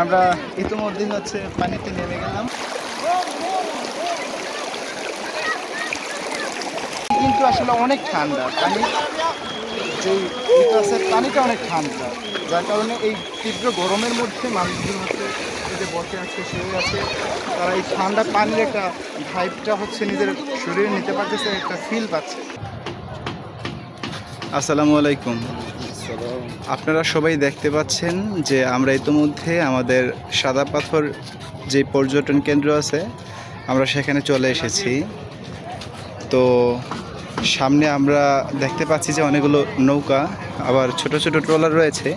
আমরা ইতিমধ্যেই হচ্ছে পানিতে নেমে গেলাম। কিন্তু আসলে অনেক ঠান্ডা, পানি যে পানিটা অনেক ঠান্ডা, যার কারণে এই তীব্র গরমের মধ্যে মানুষজন হচ্ছে যে বসে আছে, শুয়ে আছে, তারা এই ঠান্ডা পানির একটা ভাইবটা হচ্ছে নিজের শরীরে নিতে পারতেছে, একটা ফিল পাচ্ছে। আসসালামু আলাইকুম। আপনারা সবাই দেখতে পাচ্ছেন যে আমরা ইতিমধ্যে আমাদের সাদা পাথর যে পর্যটন কেন্দ্র আছে, আমরা সেখানে চলে এসেছি। তো সামনে আমরা দেখতে পাচ্ছি যে অনেকগুলো নৌকা, আবার ছোট ছোট ট্রলার রয়েছে।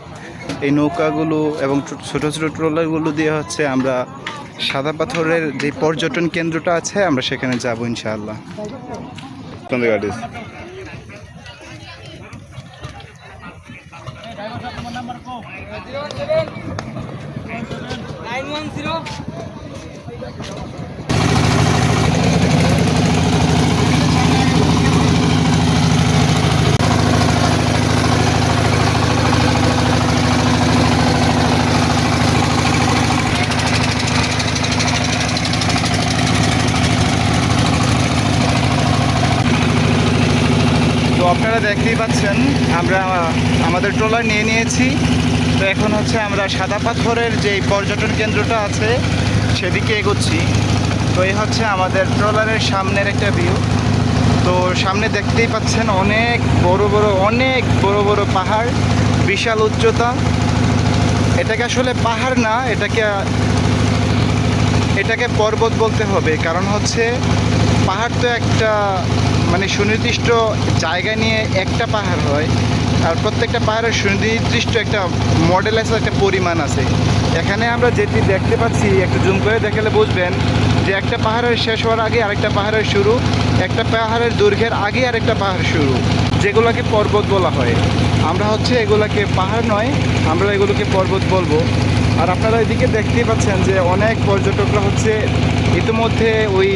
এই নৌকাগুলো এবং ছোট ছোট ট্রলারগুলো দিয়ে হচ্ছে আমরা সাদা পাথরের যে পর্যটন কেন্দ্রটা আছে, আমরা সেখানে যাব ইনশাআল্লাহ। আপনারা দেখতেই পাচ্ছেন, আমরা, আমাদের ট্রলার নিয়ে নিয়েছি। তো এখন হচ্ছে আমরা সাদা পাথরের যে পর্যটন কেন্দ্রটা আছে, সেদিকে এগোচ্ছি। তো এই হচ্ছে আমাদের ট্রলারের সামনের একটা ভিউ তো সামনে দেখতেই পাচ্ছেন অনেক বড় বড়, অনেক বড় বড় পাহাড়, বিশাল উচ্চতা। এটাকে আসলে পাহাড় না, এটাকে এটাকে পর্বত বলতে হবে। কারণ হচ্ছে পাহাড় তো একটা মানে সুনির্দিষ্ট জায়গা নিয়ে একটা পাহাড় হয়, আর প্রত্যেকটা পাহাড়ের সুনির্দিষ্ট একটা মডেল আছে, একটা পরিমাণ আছে। এখানে আমরা যেটি দেখতে পাচ্ছি, একটু জুম করে দেখালে বুঝবেন যে একটা পাহাড়ের শেষ হওয়ার আগে আরেকটা পাহাড়ের শুরু, একটা পাহাড়ের দৈর্ঘ্যের আগে আরেকটা পাহাড় শুরু, যেগুলোকে পর্বত বলা হয়। আমরা হচ্ছে এগুলাকে পাহাড় নয়, আমরা এগুলোকে পর্বত বলব। আর আপনারা এদিকে দেখতেই পাচ্ছেন যে অনেক পর্যটকরা হচ্ছে ইতিমধ্যে ওই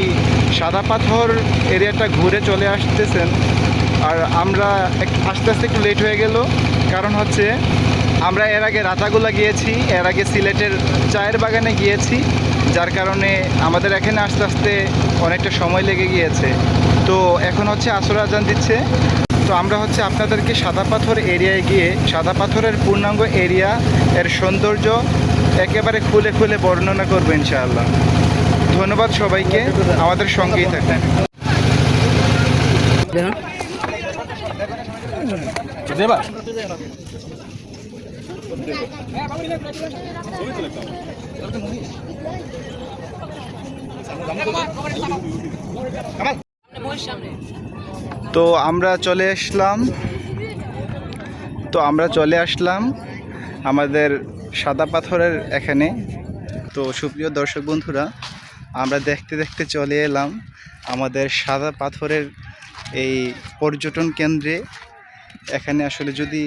সাদা পাথর এরিয়াটা ঘুরে চলে আসতেছেন। আর আমরা আস্তে আস্তে একটু লেট হয়ে গেল। কারণ হচ্ছে আমরা এর আগে রাতাগুলা গিয়েছি, এর আগে সিলেটের চায়ের বাগানে গিয়েছি, যার কারণে আমাদের এখানে আস্তে আস্তে অনেকটা সময় লেগে গিয়েছে। তো এখন হচ্ছে আসর আজান দিচ্ছে। তো আমরা হচ্ছে আপনাদেরকে সাদা পাথর এরিয়ায় গিয়ে, সাদা পাথরের পূর্ণাঙ্গ এরিয়া, এর সৌন্দর্য একেবারে খুলে খুলে বর্ণনা করব ইনশাআল্লাহ। ধন্যবাদ সবাইকে আমাদের সঙ্গেই থাকেন তো আমরা চলে আসলাম। তো আমরা চলে আসলাম আমাদের সাদা পাথরের এখানে। তো সুপ্রিয় দর্শক বন্ধুরা, আমরা দেখতে দেখতে চলে এলাম আমাদের সাদা পাথরের এই পর্যটন কেন্দ্রে। এখানে আসলে যদি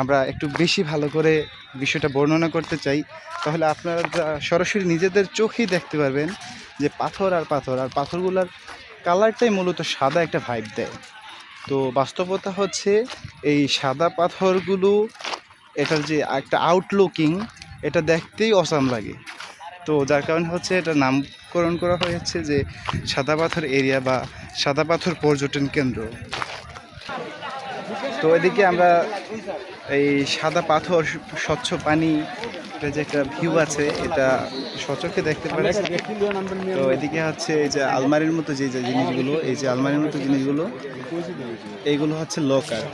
আমরা একটু বেশি ভালো করে বিষয়টা বর্ণনা করতে চাই, তাহলে আপনারা সরাসরি নিজেদের চোখেই দেখতে পারবেন যে পাথর আর পাথর, আর পাথরগুলোর কালারটাই মূলত সাদা একটা ভাইব দেয়। তো বাস্তবতা হচ্ছে, এই সাদা পাথরগুলো এটার যে একটা আউটলুকিং এটা দেখতেই অসাম লাগে। তো যার কারণে হচ্ছে এটা নামকরণ করা হয়েছে যে সাদা পাথর এরিয়া বা সাদা পাথর পর্যটন কেন্দ্র। তো এদিকে আমরা এই সাদা পাথর স্বচ্ছ পানি এটা যে একটা ভিউ আছে এটা সচক্ষে দেখতে পাচ্ছি তো এদিকে হচ্ছে এই যে আলমারির মতো যে যে জিনিসগুলো এই যে আলমারির মতো জিনিসগুলো এইগুলো হচ্ছে লকার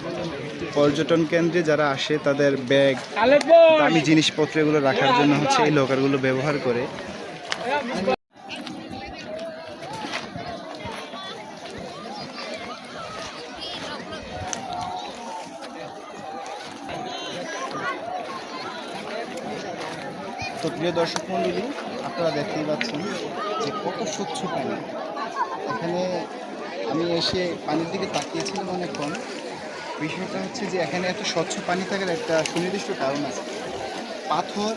পর্যটন কেন্দ্রে যারা আসে, তাদের ব্যাগ, দামি জিনিসপত্র এগুলো রাখার জন্য হচ্ছে এই লকারগুলো ব্যবহার করে। তো প্রিয় দর্শক মণ্ডলী আপনারা দেখতেই পাচ্ছেন যে কত স্বচ্ছ পানি। এখানে আমি এসে পানির দিকে তাকিয়েছিলাম অনেকক্ষণ। বিষয়টা হচ্ছে যে এখানে এত স্বচ্ছ পানি থাকার একটা সুনির্দিষ্ট কারণ আছে। পাথর,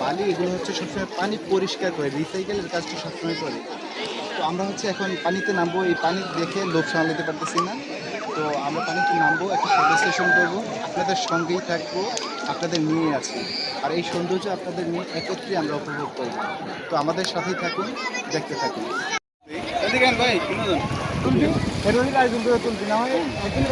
বালি এগুলো হচ্ছে সবসময় পানি পরিষ্কার করে রিসাইকেলের কাজটা সবসময় করে। তো আমরা হচ্ছে এখন পানিতে নামবো, এই পানি দেখে লোভ সামলাতে পারতেছি না। তো আমরা পানিতে নামবো, একটা ফটো সেশন করব, আপনাদের সঙ্গেই থাকব, আপনাদের নিয়ে আছি। আর এই সৌন্দর্য আপনাদের নিয়ে একত্রে আমরা উপভোগ করব। তো আমাদের সাথেই থাকুন, দেখতে থাকুন। ভাই তুলবি এরকমই আয়োজন করে তুলবি না হয় একদিন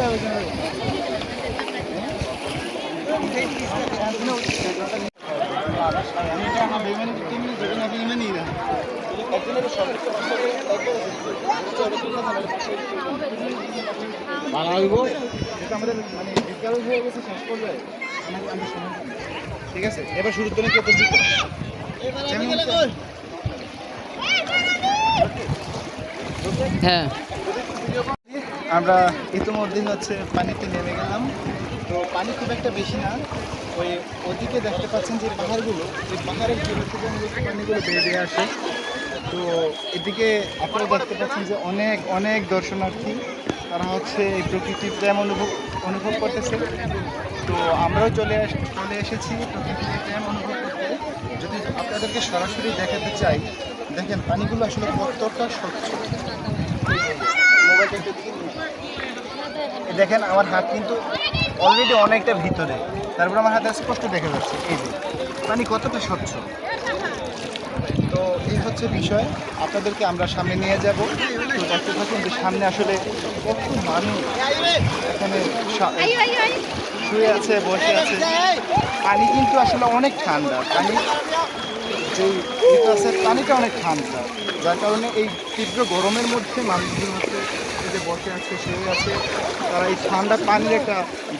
আমাদের মানে হয়ে গেছে শেষ করবে। ঠিক আছে? এবার শুরুর জন্য কে হ্যাঁ। আমরা ইতিমধ্যে হচ্ছে পানিতে নেমে গেলাম। তো পানি খুব একটা বেশি না। ওই ওদিকে দেখতে পাচ্ছেন যে পাহাড়গুলো, এই পাহাড়ের জন্য থেকে মূলত পানিগুলো বেয়ে আসে। তো এদিকে আপনারা দেখতে পাচ্ছেন যে অনেক অনেক দর্শনার্থী, তারা হচ্ছে এই প্রকৃতির প্রেম অনুভব অনুভব করতেছে। তো আমরাও চলে চলে এসেছি প্রকৃতির প্রেম অনুভব করতে। যদি আপনাদেরকে সরাসরি দেখাতে চাই, দেখেন পানিগুলো আসলে কতটা স্বচ্ছ। দেখেন, আমার হাত কিন্তু অলরেডি অনেকটা ভিতরে। তারপর আমার হাতে স্পষ্ট দেখা যাচ্ছে। এই যে, পানি কতটা স্বচ্ছ। তো এই হচ্ছে বিষয়। আপনাদেরকে আমরা সামনে নিয়ে যাব। তো দেখতে থাকুন যে সামনে আসলে কত মানুষ এখানে শুয়ে আছে, বসে আছে। পানি কিন্তু আসলে অনেক ঠান্ডা। পানি যেই আছে, পানিটা অনেক ঠান্ডা। যার কারণে এই তীব্র গরমের মধ্যে মানুষগুলো হচ্ছে যে বসে আছে, শুয়ে আছে, তারা এই ঠান্ডা পানির একটা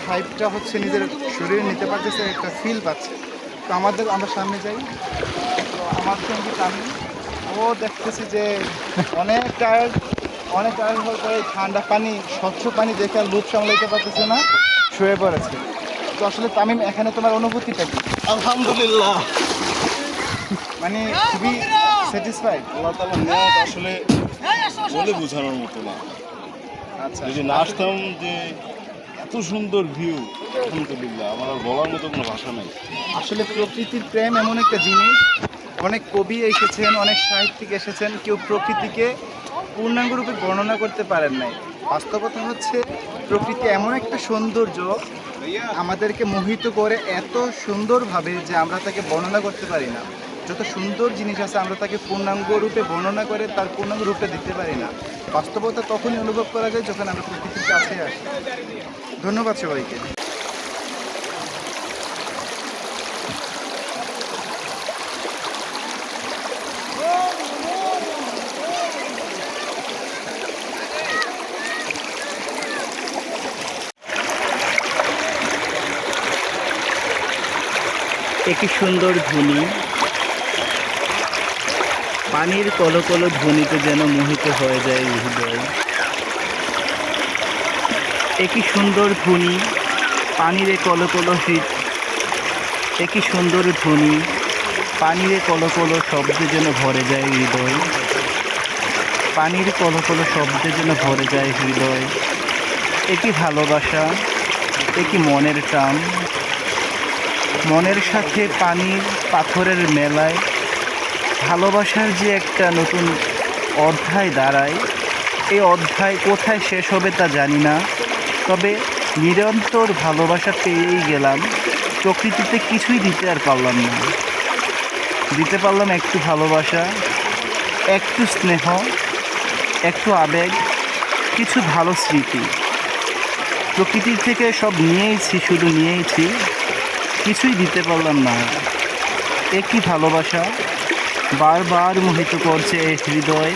ভাইবটা হচ্ছে নিজের শরীরে নিতে পারতেছে, একটা ফিল পাচ্ছে। তো আমাদের, আমরা সামনে যাই। তো আমার সঙ্গে আমি ও দেখতেছি যে অনেক টায়ার্ড অনেক টায়ার্ড হওয়ার পরে ঠান্ডা পানি, স্বচ্ছ পানি দেখে আর লুপ সামলাইতে পারতেছে না। শুয়ে পড়েছে। তো আসলে তামিম এখানে তোমার অনুভূতিটা কি? আলহামদুলিল্লাহ। মানে খুবই স্যাটিসফাইড আল্লাহ তালা নিয়ামত আসলে বলে বোঝানোর মতো না। আচ্ছা। যদি না আসতাম যে এত সুন্দর ভিউ আলহামদুলিল্লাহ। আমার আর বলার মতো কোনো ভাষা নেই। আসলে প্রকৃতির প্রেম এমন একটা জিনিস অনেক কবি এসেছেন অনেক সাহিত্যিক এসেছেন কেউ প্রকৃতিকে পূর্ণাঙ্গ রূপে বর্ণনা করতে পারেন নাই। বাস্তবতা হচ্ছে, প্রকৃতি এমন একটা সৌন্দর্য আমাদেরকে মোহিত করে এত সুন্দরভাবে যে আমরা তাকে বর্ণনা করতে পারি না। যত সুন্দর জিনিস আছে, আমরা তাকে পূর্ণাঙ্গ রূপে বর্ণনা করে তার পূর্ণাঙ্গ রূপে দিতে পারি না। বাস্তবতা তখনই অনুভব করা যায় যখন আমরা প্রকৃতির কাছে আসি। ধন্যবাদ সবাইকে। একটি সুন্দর ধ্বনি। পানির কলকল ধ্বনিতে যেন মোহিত হয়ে যায় হৃদয়। একই সুন্দর ধ্বনি, পানিরে কলকল হৃদ একই সুন্দর ধ্বনি, পানিরে কলকল শব্দে যেন ভরে যায় হৃদয়। পানির কলকল শব্দে যেন ভরে যায় হৃদয়। একই ভালোবাসা একই মনের টান। মনের সাথে পানির পাথরের মেলায়, ভালোবাসার যে একটা নতুন অধ্যায় দাঁড়ায় এই অধ্যায় কোথায় শেষ হবে তা জানি না, তবে নিরন্তর ভালোবাসা পেয়েই গেলাম, প্রকৃতিতে কিছুই দিতে আর পারলাম না। দিতে পারলাম একটু ভালোবাসা, একটু স্নেহ, একটু আবেগ, কিছু ভালো স্মৃতি। প্রকৃতির থেকে সব নিয়েইছি, শুধু নিয়েইছি। কিছুই দিতে পারলাম না। একই ভালোবাসা বারবার মোহিত করছে হৃদয়।